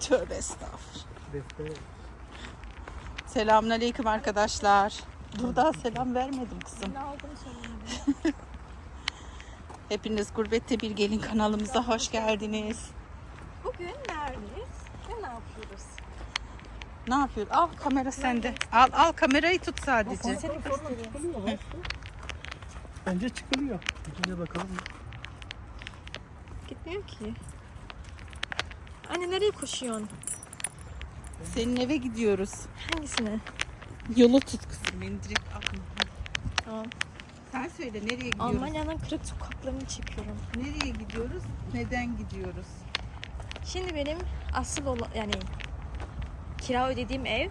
Tövbe estağfurullah. Selamünaleyküm arkadaşlar. Dur daha selam vermedim kızım. Hepiniz Gurbette Bir Gelin kanalımıza hoş geldiniz. Bugün neredeyiz ve ne yapıyoruz? Ne yapıyor? Al kamera sende. Al al kamerayı tut sadece. Bence çıkılıyor. İkinci bakalım. Gitmiyor ki. Anne nereye koşuyorsun? Senin eve gidiyoruz. Hangisine? Yolu tut kızım. Beni direkt atma. Tamam. Sen söyle nereye gidiyoruz? Almanya'nın kırık sokaklarını çekiyorum. Nereye gidiyoruz? Neden gidiyoruz? Şimdi benim asıl olan yani kira ödediğim ev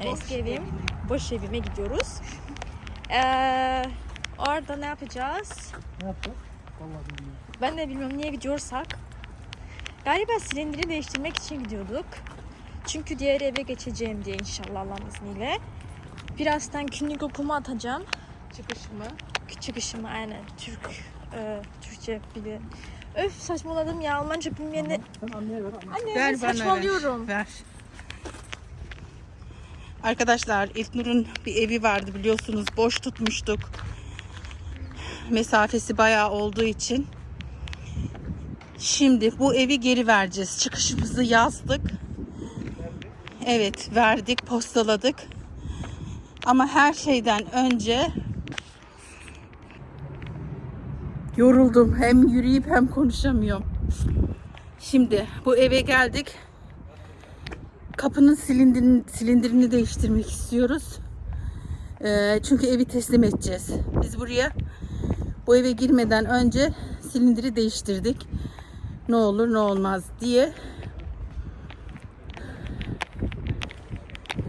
eski evim evine. boş evime gidiyoruz. Ee, orada ne yapacağız? Ne yapacağız? Vallahi bilmiyorum. Ben de bilmiyorum niye gidiyorsak. Galiba silindiri değiştirmek için gidiyorduk. Çünkü diğer eve geçeceğim diye inşallah Allah'ın izniyle. Birazdan günlük okuma atacağım. Çıkış mı? Çıkışımı aynen Türk e, Türkçe bile. Öf saçmaladım ya Almanca bilmeyene. Ver. Anne. Ver saçmalıyorum. ver. ver. Arkadaşlar İlknur'un bir evi vardı biliyorsunuz. Boş tutmuştuk. Mesafesi bayağı olduğu için. Şimdi bu evi geri vereceğiz. Çıkışımızı yazdık. Evet verdik, postaladık. Ama her şeyden önce yoruldum. Hem yürüyüp hem konuşamıyorum. Şimdi bu eve geldik. Kapının silindirini, silindirini değiştirmek istiyoruz. Ee, çünkü evi teslim edeceğiz. Biz buraya bu eve girmeden önce silindiri değiştirdik. Ne olur ne olmaz diye.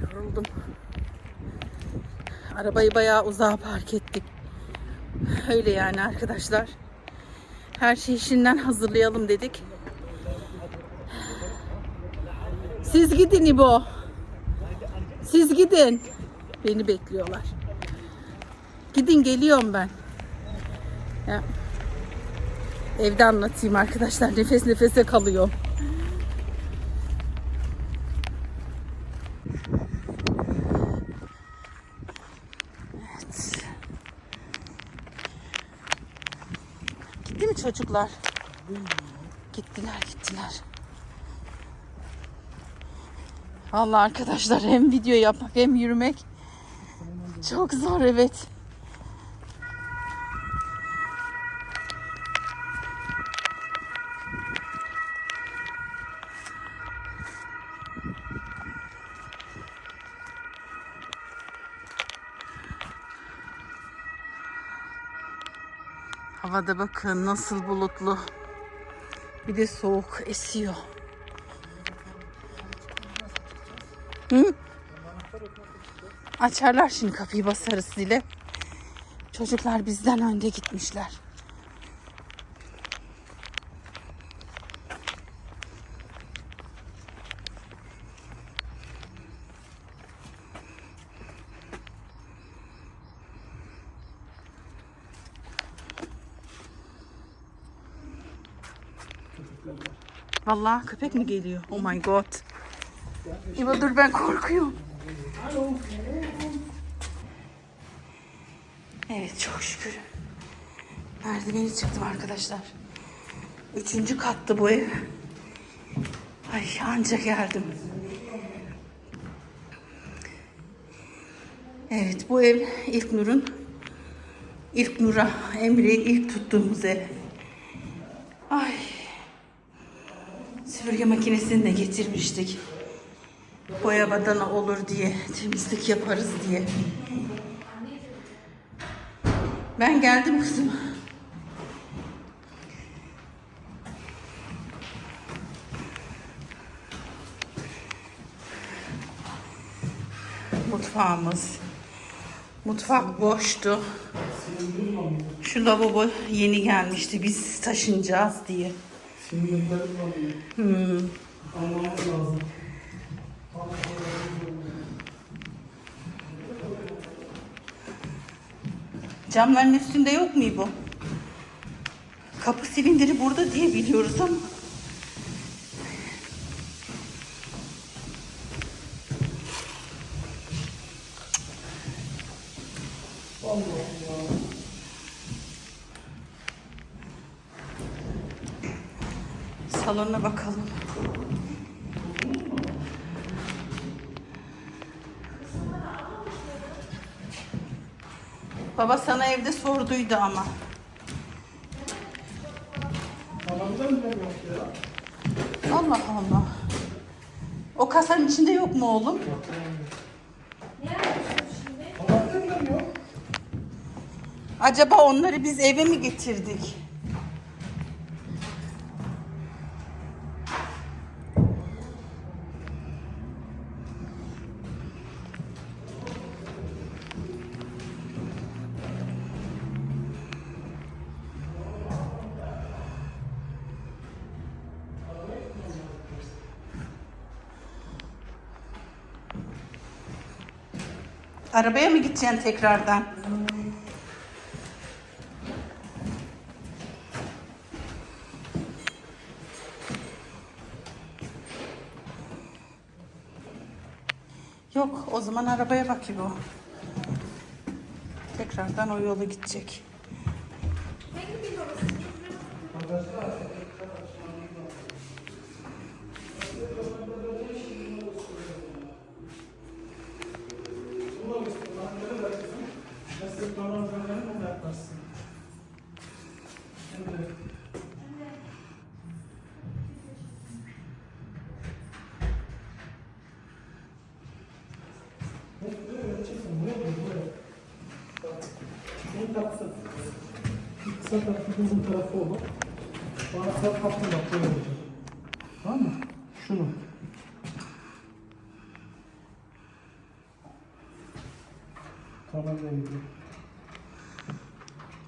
Yoruldum. Arabayı bayağı uzağa park ettik. Öyle yani arkadaşlar. Her şeyi şimdiden hazırlayalım dedik. Siz gidin İbo. Siz gidin. Beni bekliyorlar. Gidin geliyorum ben. Ya. Evde anlatayım arkadaşlar. Nefes nefese kalıyorum. Evet. Gitti mi çocuklar? Gittiler gittiler. Vallahi arkadaşlar hem video yapmak hem yürümek çok zor evet. Havada bakın nasıl bulutlu. Bir de soğuk esiyor. Hı? Açarlar şimdi kapıyı basarız zile. Çocuklar bizden önde gitmişler. Vallahi köpek mi geliyor? Oh my god. İbo dur ben korkuyorum. Evet çok şükür. Merdiveni çıktım arkadaşlar. Üçüncü kattı bu ev. Ay anca geldim. Evet bu ev ilk Nur'un ilk Nur'a Emre'yi ilk tuttuğumuz ev. Ay. Süpürge makinesini de getirmiştik. Boya badana olur diye, temizlik yaparız diye. Ben geldim kızım. Mutfağımız. Mutfak boştu. Şu lavabo yeni gelmişti. Biz taşınacağız diye. Şimdi gönderelim alayım. Hmm. Almamız lazım. Camların üstünde yok mu bu? Kapı silindiri burada diye biliyoruz ama. Salona bakalım. Baba sana evde sorduydu ama. Babamda mı yok ya? Allah Allah. O kasanın içinde yok mu oğlum? Babamda mı yok? Acaba onları biz eve mi getirdik? Arabaya mı gideceksin tekrardan? Yok o zaman arabaya bak İbo. Tekrardan o yolu gidecek. Destek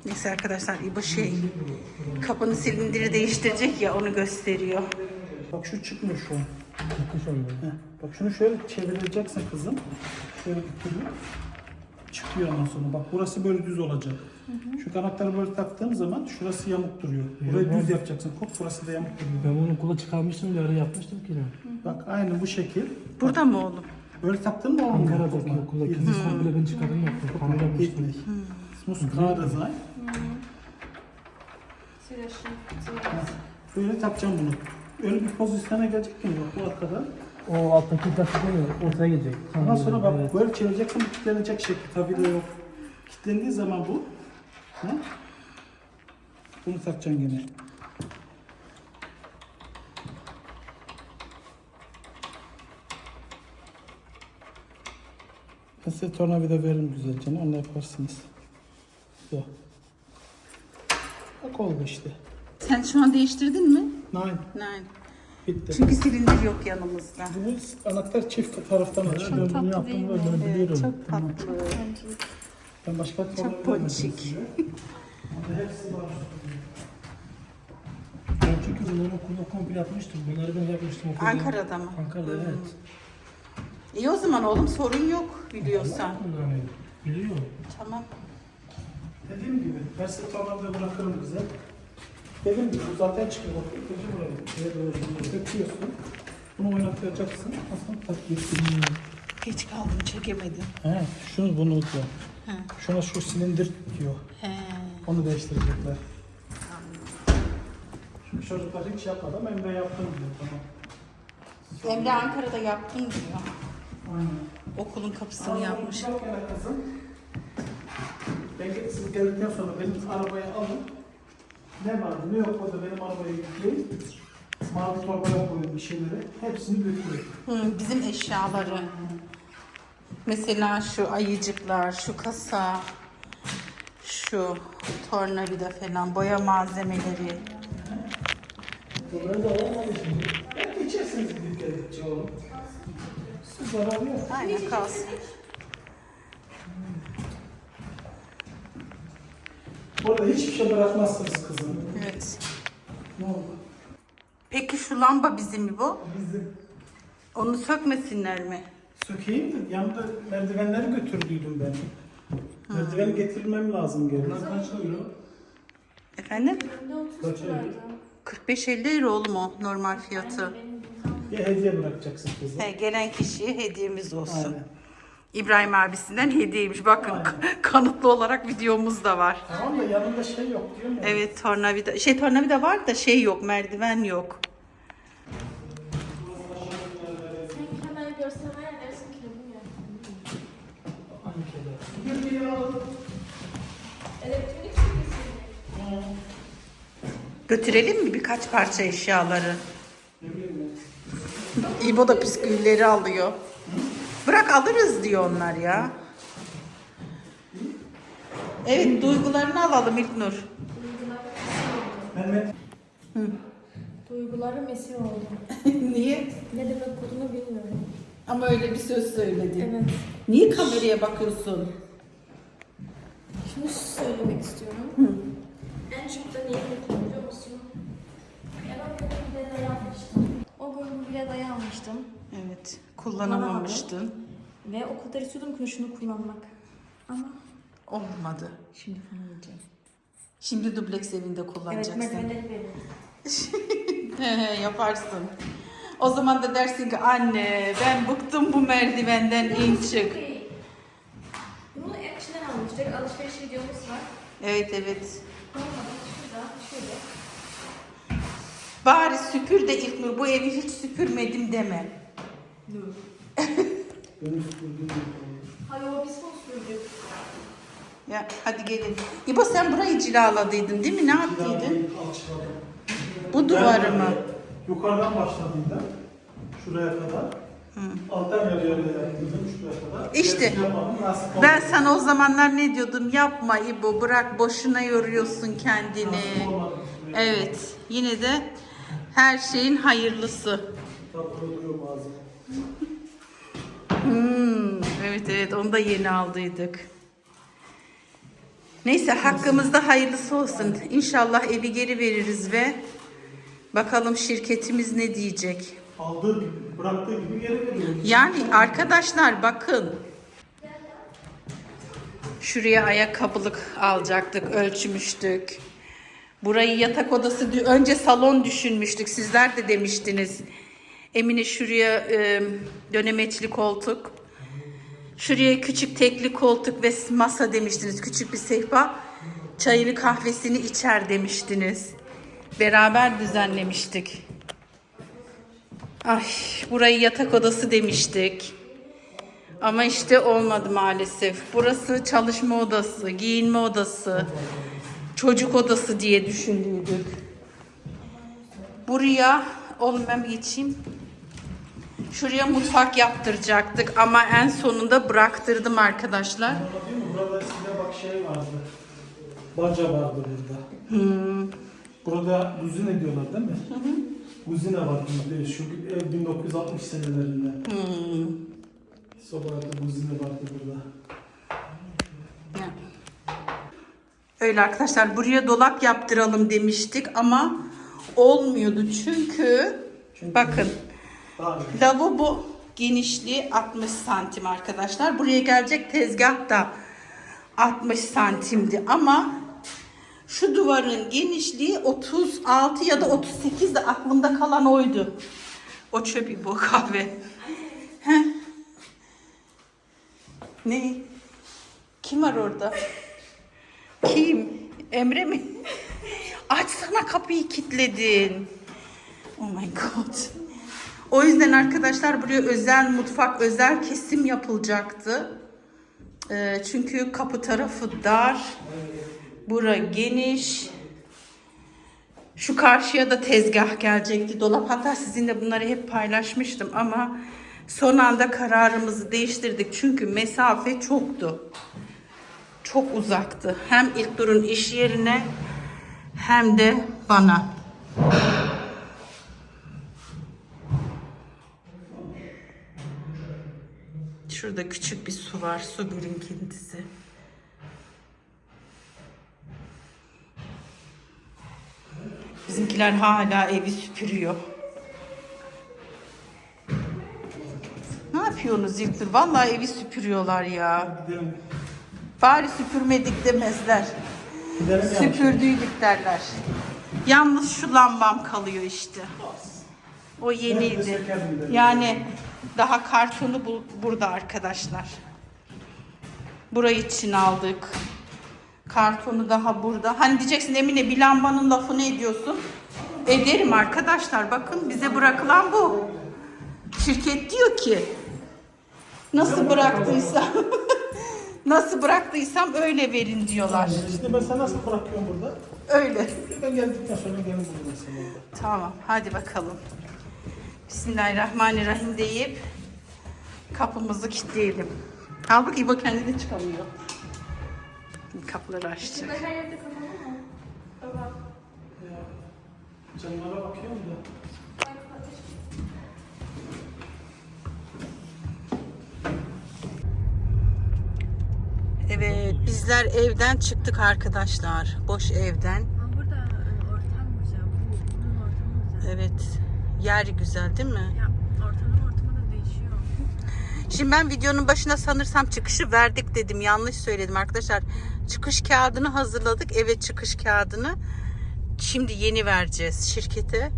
Neyse arkadaşlar İbo şey kapının silindiri değiştirecek ya onu gösteriyor. Bak şu çıkmıyor şu. Heh, Bak şunu şöyle çevireceksin kızım. Şöyle tutuluyor. Çıkıyor ondan sonra. Bak burası böyle düz olacak. Şu kanatları böyle taktığın zaman şurası yamuk duruyor. Burayı düz yapacaksın. Kop burası da yamuk duruyor. Ben bunu kula çıkarmıştım bir ara yapmıştım ki. Bak aynı bu şekil. Burada mı oğlum? Böyle taktın mı olmuyor. Ankara'daki okuldaki İznik. komple ben çıkardım yaptım. Kamera. İznik. Smooth car design. Böyle takacağım bunu. Öyle bir pozisyona gelecek ki bu arkada. O alttaki lastik ne? Ortaya gelecek. Ondan sonra bak Evet. böyle çevireceksin kilitlenecek şekil. Tabii de yok. Kilitlendiği zaman bu. Ha? Bunu takacaksın gene. Ben size tornavida veririm güzelce. Onu yaparsınız. Ya. Bak oldu işte. Sen şu an değiştirdin mi? Nine. Bitti. Çünkü silindir yok yanımızda. Bu anahtar çift taraftan açılıyor. Ben bunu yaptım ve ben Evet, biliyorum. çok tatlı. Ben başka tornavida ponçik. hepsi var. Ben çünkü bunları okulda komple yapmıştım. Bunları ben yapmıştım okulda. Ankara'da mı? Ankara'da Hı. evet. İyi o zaman oğlum sorun yok biliyorsan. Bunları biliyor. Tamam. Dediğim gibi size tornavida bırakırım bize. Dediğim gibi bu zaten çıkıyor. Bak ikinci burayı. Şöyle böyle Döküyorsun. Bunu oynatacaksın. Aslında tak gitsin. Geç kaldım çekemedim. He, şunu bunu diyor. He. Şuna şu silindir diyor. He. Onu değiştirecekler. Çünkü çocuklar hiç yapmadı ama Emre yaptım diyor. Tamam. Emre Ankara'da yaptım diyor. Aynen. Okulun kapısını yapmış. bak hele kızım. Ben siz geldikten sonra benim arabayı alın. Ne var ne yok orada benim arabaya yükleyin. Mavi torbaya koyun bir şeyleri. Hepsini götürün. Hı, bizim eşyaları. Mesela şu ayıcıklar, şu kasa, şu tornavida falan, boya malzemeleri. Bunları da alamadınız mı? Belki içersiniz bir geldikçe oğlum. Siz zararı yok. Aynen kalsın. Burada hiçbir şey bırakmazsınız. Evet. Ne oldu? Peki şu lamba bizim mi bu? Bizim Onu sökmesinler mi? sökeyim de yanında merdivenleri götürdüydüm ben. Merdiveni getirmem lazım geri. Kaç euro? Efendim? Kaç euro? 45-50 euro oğlum o normal fiyatı. Ya hediye bırakacaksın kızım. He, gelen kişiye hediyemiz olsun. Aynen. İbrahim abisinden hediyeymiş. Bakın kanıtlı olarak videomuz da var. Tamam da yanında şey yok diyor mu? Evet tornavida. Şey tornavida var da şey yok merdiven yok. Götürelim mi birkaç parça eşyaları? İbo da püskülleri alıyor. Bırak alırız diyor onlar ya. Evet duygularını alalım İlknur. Mehmet Duygularım esir oldu. Niye? Ne demek olduğunu bilmiyorum. Ama öyle bir söz söyledin. Evet. Niye kameraya bakıyorsun? Şunu söylemek istiyorum. En çok da niye biliyor musun? Ben o gün bir de dayanmıştım. O gün bir de dayanmıştım. Evet, kullanamamıştın. Ve o kadar istiyordum ki şunu kullanmak. Ama Olmadı. şimdi kullanacağım. Şimdi dubleks evinde Evet kullanacaksın. veriyorum. He he, Yaparsın. O zaman da dersin ki anne ben bıktım bu merdivenden in çık. Bunu Ekşi'den almıştık. Alışveriş videomuz var. Evet evet. Olmadı. Şurada şöyle. Bari süpür de İlknur bu evi hiç süpürmedim deme. Benim süpürdüğüm Hayır o biz bunu sürdük. Ya hadi gelin. İbo sen burayı cilaladıydın değil mi? Ne yaptıydın? Bu duvarı mı? Yukarıdan başladığımda şuraya kadar. Alttan yarı yarıya yaptırdım şuraya kadar. İşte. Ben sana o zamanlar ne diyordum? Yapma İbo bırak boşuna yoruyorsun kendini. Evet yine de her şeyin hayırlısı. Tabii bazen. Hmm, evet evet onu da yeni aldıydık. Neyse hakkımızda hayırlısı olsun. İnşallah evi geri veririz ve bakalım şirketimiz ne diyecek. Aldığı gibi, bıraktığı gibi geri veriyor. Yani arkadaşlar bakın. Şuraya ayakkabılık alacaktık, ölçmüştük. Burayı yatak odası, önce salon düşünmüştük. Sizler de demiştiniz. Emine şuraya e, dönemeçli koltuk. Şuraya küçük tekli koltuk ve masa demiştiniz. Küçük bir sehpa. Çayını kahvesini içer demiştiniz. Beraber düzenlemiştik. Ay, burayı yatak odası demiştik. Ama işte olmadı maalesef. Burası çalışma odası, giyinme odası, çocuk odası diye düşündüydük. Buraya, oğlum ben geçeyim. Şuraya mutfak yaptıracaktık ama en sonunda bıraktırdım arkadaşlar. Burada değil mi? Burada bak şey vardı. Baca vardı burada. Burada kuzine diyorlar değil mi? Hı hı. Kuzine var bizde. Şu ev 1960 senelerinde. Sobada kuzine vardı burada. Öyle arkadaşlar buraya dolap yaptıralım demiştik ama olmuyordu çünkü, Çünkü- bakın. Lavabo genişliği 60 santim arkadaşlar. Buraya gelecek tezgah da 60 santimdi ama şu duvarın genişliği 36 ya da 38 de aklımda kalan oydu. O çöpü bu kahve. Ne? Kim var orada? Kim? Emre mi? Açsana kapıyı kilitledin. Oh my god. O yüzden arkadaşlar buraya özel mutfak, özel kesim yapılacaktı. Ee, çünkü kapı tarafı dar. Bura geniş. Şu karşıya da tezgah gelecekti. Dolap hatta sizinle bunları hep paylaşmıştım ama son anda kararımızı değiştirdik. Çünkü mesafe çoktu. Çok uzaktı. Hem İlknur'un iş yerine hem de bana. Şurada küçük bir su var. Su birikintisi. Bizimkiler hala evi süpürüyor. Ne yapıyorsunuz İlknur? Vallahi evi süpürüyorlar ya. Bari süpürmedik demezler. Gidelim. Süpürdüydük derler. Yalnız şu lambam kalıyor işte. O yeniydi. Yani daha kartonu bu- burada arkadaşlar. Burayı için aldık. Kartonu daha burada. Hani diyeceksin Emine bir lambanın lafını ediyorsun. Ederim arkadaşlar. Bakın bize bırakılan bu. Şirket diyor ki nasıl bıraktıysa Nasıl bıraktıysam öyle verin diyorlar. İşte ben sana nasıl bırakıyorum burada? Öyle. Ben geldikten sonra gelin burada. Tamam hadi bakalım. Bismillahirrahmanirrahim deyip kapımızı kilitleyelim. Halbuki İbo kendi de çıkamıyor. Kapıları açacak. Her yerde kapalı mı? Baba. Camlara bakıyorum da. Evet bizler evden çıktık arkadaşlar. Boş evden. Ama burada e, ortam güzel. Bu- Bunun ortamı güzel. Evet. Yer güzel değil mi? Ya ortamın ortamı da değişiyor. Şimdi ben videonun başına sanırsam çıkışı verdik dedim. Yanlış söyledim arkadaşlar. Çıkış kağıdını hazırladık. Evet çıkış kağıdını. Şimdi yeni vereceğiz şirkete.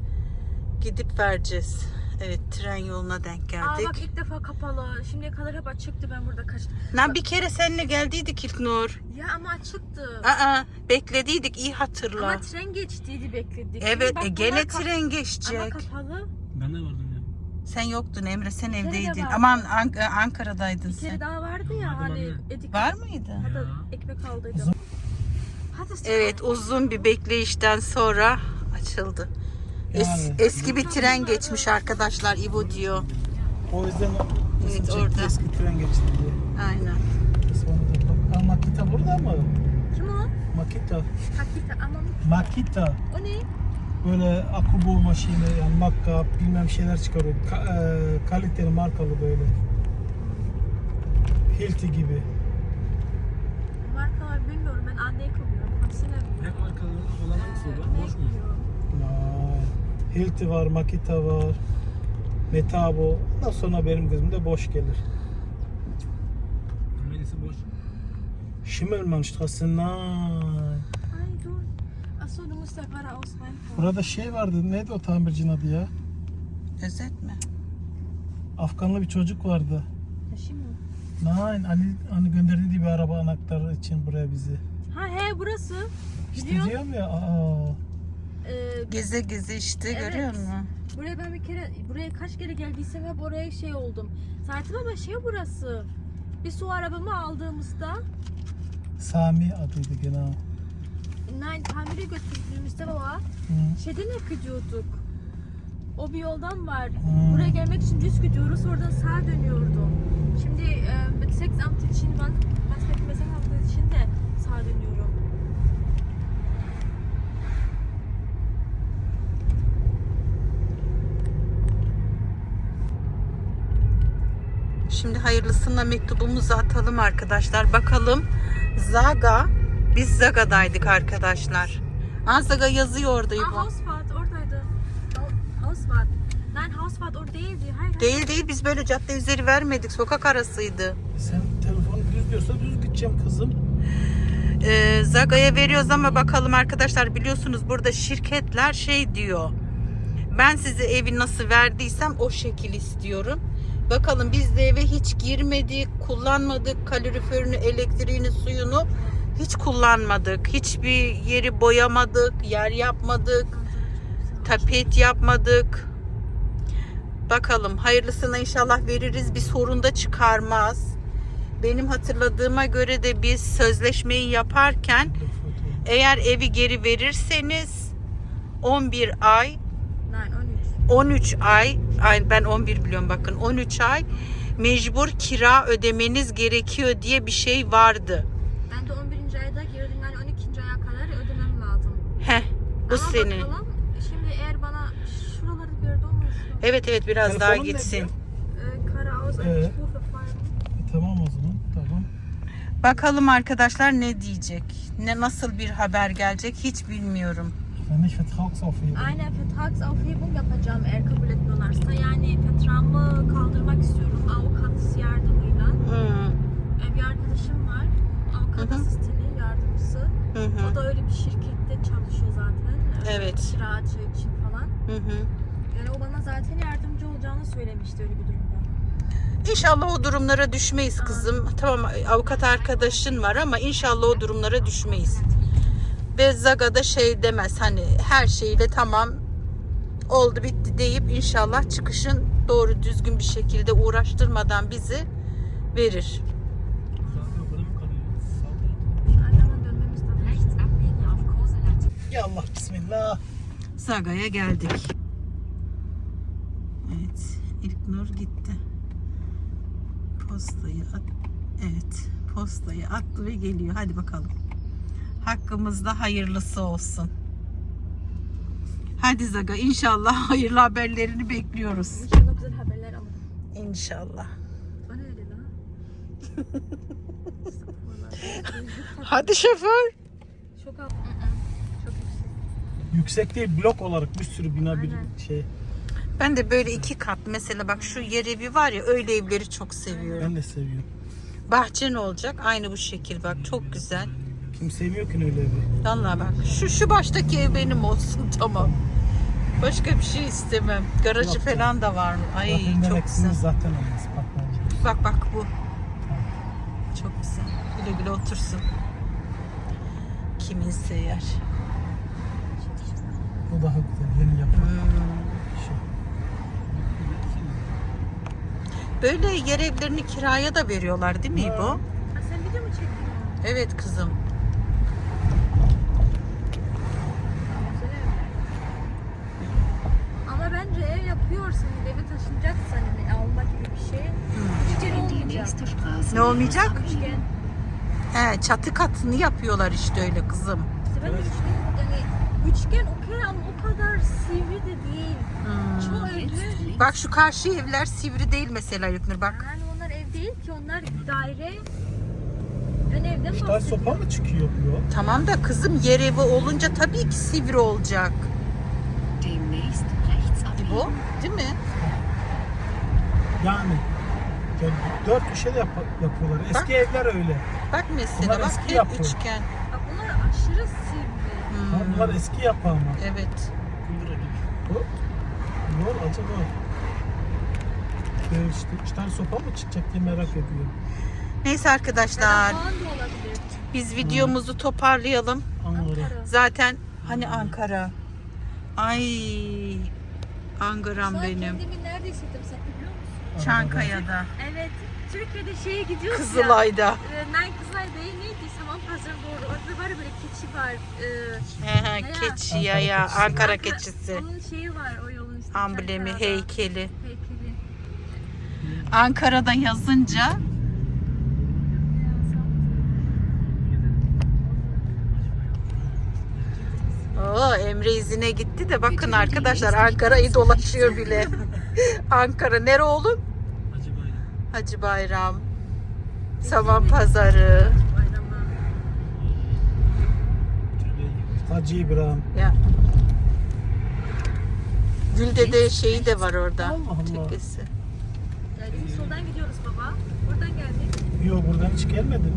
Gidip vereceğiz. Evet tren yoluna denk Aa geldik. bak ilk defa kapalı. Şimdiye kadar hep açıktı ben burada kaçtım. Lan bir kere seninle geldiydik İlknur. Ya ama açıktı. Aa beklediydik iyi hatırla. Ama tren geçtiydi bekledik. Evet Bak e, gene tren Ama geçecek. kapalı. Ben de vardım ya. Sen yoktun Emre sen kere de evdeydin. Aman Ank- Ankara'daydın Bir kere sen. daha vardı ya Vardı hani edik. Var mıydı? Hatta Ya. ekmek aldıydım. Hadi Evet uzun bir bekleyişten sonra açıldı. Es- eski bir tren geçmiş arkadaşlar İbo diyor. O yüzden o Evet, orada. eski tren geçti diye. Aynen. Sonra Makita burada mı? Kim o? Makita. Hakikaten ama Makita. o ne? Böyle akubu maşini yani makka bilmem şeyler çıkarıyor. Ka- e, kaliteli markalı böyle. Hilti gibi. Markalar bilmiyorum ben anneyi kovuyorum. Aksine Hep arkalı olan hangisi var? Boş mu? Hilti var, Makita var. Metabo. Ondan sonra benim gözümde boş gelir. Melisi boş. Schimmelmannstraße nein. Ay dur. Achso du musst da geradeaus reinfahren. Burada şey vardı. Neydi o tamircinin adı ya? Özet mi? Afganlı bir çocuk vardı. Şimdi. Nein, hani, hani gönderdi bir araba anahtarı için buraya bizi. Ha he burası. İşte Biliyorum. diyorum ya, aa, Ee, Geze geze işte Evet. görüyor musun? buraya ben bir kere buraya kaç kere geldiysem hep oraya şey oldum. Zaten ama şey burası. Bir su arabamı aldığımızda Sami adıydı gene. o. Nein tamire götürdüğümüzde baba Hı. şeyden gidiyorduk. O bir yoldan var. Hmm. Buraya gelmek için düz gidiyoruz. Oradan sağa dönüyordu. Şimdi e, Bezirksamt için ben Meslek Meslek için de sağa dönüyorum. Şimdi hayırlısına mektubumuzu atalım arkadaşlar. Bakalım Zaga. Biz Zaga'daydık arkadaşlar. Aa, Zaga yazıyor orada Aa, İbo. Hausfahrt oradaydı. Ha- Hausfahrt. Nein Hausfahrt orada değildi. Hayır, hayır. Değil değil biz böyle cadde üzeri vermedik. Sokak arasıydı. Sen telefonu düz diyorsa düz gideceğim kızım. Ee, Zaga'ya veriyoruz ama bakalım arkadaşlar biliyorsunuz burada şirketler şey diyor. Ben size evi nasıl verdiysem o şekil istiyorum. Bakalım biz de eve hiç girmedik, kullanmadık. Kaloriferini, elektriğini, suyunu hiç kullanmadık. Hiçbir yeri boyamadık, yer yapmadık, tapet yapmadık. Bakalım hayırlısına inşallah veririz. Bir sorun da çıkarmaz. Benim hatırladığıma göre de biz sözleşmeyi yaparken eğer evi geri verirseniz 11 ay Nein 13. 13 ay, ay ben 11 biliyorum bakın 13 ay mecbur kira ödemeniz gerekiyor diye bir şey vardı. Ben de 11. ayda girdim. Yani 12. aya kadar ödemem lazım. Heh bu Ama senin. bakalım şimdi eğer bana şuraları gördü olmasın. Evet evet biraz Telefonun daha ne gitsin. Stufe fahren. E, tamam o zaman. Tamam. Bakalım arkadaşlar ne diyecek? Ne nasıl bir haber gelecek hiç bilmiyorum. Ben nicht Vertragsaufhebung. Eine Vertragsaufhebung yapacağım eğer kabul etmiyorlarsa. Yani vertrağımı kaldırmak istiyorum avukat yardımıyla. Hmm, Ee, Bir arkadaşım var. Avukat Hı hı. asistanı yardımcısı. Hı hı. O da öyle bir şirkette çalışıyor zaten. Ee, Evet. Kiracı için falan. Hı hı. Yani o bana zaten yardımcı olacağını söylemişti öyle bir durumda. İnşallah o durumlara düşmeyiz kızım. Tamam avukat arkadaşın var ama inşallah o durumlara düşmeyiz ve Zaga da şey demez hani her şeyle tamam oldu bitti deyip inşallah çıkışın doğru düzgün bir şekilde uğraştırmadan bizi verir. Ya Allah bismillah. Zaga'ya geldik. Evet. İlk Nur gitti. Postayı at. Evet. Postayı attı ve geliyor. Hadi bakalım. Hakkımızda hayırlısı olsun. Hadi Zaga inşallah hayırlı haberlerini bekliyoruz. İnşallah güzel haberler alırım. İnşallah. Bana öyle lan. Hadi şoför. Çok yüksek. Yüksek değil blok olarak bir sürü bina bir Aynen. şey. Ben de böyle iki kat mesela bak şu yer evi var ya öyle evleri çok seviyorum. Ben de seviyorum. Bahçen olacak aynı bu şekil bak çok güzel. Kim sevmiyor ki öyle evi? Vallahi bak şu şu baştaki ev benim olsun tamam. Başka bir şey istemem. Garajı Yok canım. falan da var mı? Ay Zaten çok güzel. zaten olmaz. Bak bence. Bak bak bu. Çok güzel. Güle güle otursun. Kiminse yer. Bu daha güzel. Yeni. Hmm. Şey. Böyle yer evlerini kiraya da veriyorlar değil mi bu? Ha, sen video mu çektin? Evet kızım. Güzel evler. Ama bence ev yapıyorsanız eve taşınacaksan hani alma gibi bir şey. Olmayacak. Ne olmayacak? Üçgen. He, çatı katını yapıyorlar işte öyle kızım. İşte ben üçgen yani üçgen okey ama o kadar sivri de değil. Hmm. Çoğu evler Bak şu karşı evler sivri değil mesela Yüknür bak. yani onlar ev değil ki onlar daire. Ben evden İşte sopa mı çıkıyor bu? Tamam da kızım yer evi olunca tabii ki sivri olacak. Bu değil mi? Yani. yani dört köşe de yap- yapıyorlar. Eski evler öyle. Bak mesela Bunlar bak eski hep yapı. üçgen. Bak bunlar aşırı sivri. Hmm, Bunlar eski yapı ama. Evet. Bu ne ol acaba? Böyle işte üç tane sopa mı çıkacak diye merak ediyorum. Neyse arkadaşlar biz videomuzu toparlayalım. Ankara. Zaten hani Ankara. Ay Ankara'm Şu an benim. kendimi nerede hissettim sen biliyor musun? Çankaya'da. Evet. Türkiye'de şeye gidiyoruz ya. Kızılay'da. E, ben Kızılay değil neydi? Saman Pazarı'na doğru. Orada var ya böyle keçi var. E, He he, keçi ya ya. Ankara keçisi. Onun şeyi var o yolun üstünde. Amblemi, heykeli. Heykeli. Ankara'da yazınca Oo, Emre izine gitti de bakın arkadaşlar Ankara'yı dolaşıyor bile. Ankara nere oğlum? Hacı Bayram. Saman Pazarı. Hacı İbrahim. Ya. Gülde'de şeyi de var orada. Allah Allah. Tekkesi. Yani soldan gidiyoruz baba. Buradan geldik. Yok buradan hiç gelmedin.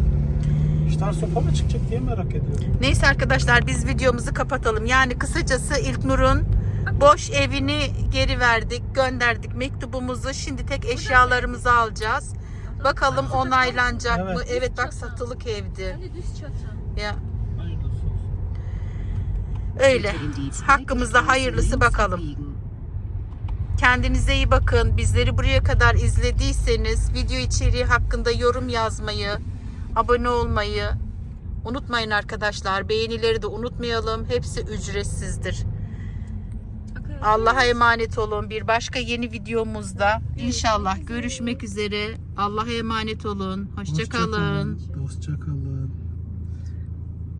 Tane sopa mı çıkacak diye merak ediyorum. Neyse arkadaşlar biz videomuzu kapatalım. Yani kısacası İlknur'un boş evini geri verdik, gönderdik mektubumuzu. Şimdi tek eşyalarımızı alacağız. Bakalım Bak, onaylanacak Evet. mı? Evet bak satılık evdi. Hani düz çatı. Ya öyle. Hakkımızda hayırlısı bakalım. Kendinize iyi bakın. Bizleri buraya kadar izlediyseniz video içeriği hakkında yorum yazmayı, abone olmayı unutmayın arkadaşlar. Beğenileri de unutmayalım. Hepsi ücretsizdir. Allah'a emanet olun. Bir başka yeni videomuzda inşallah görüşmek üzere. Allah'a emanet olun. Hoşçakalın. Hoşça kalın.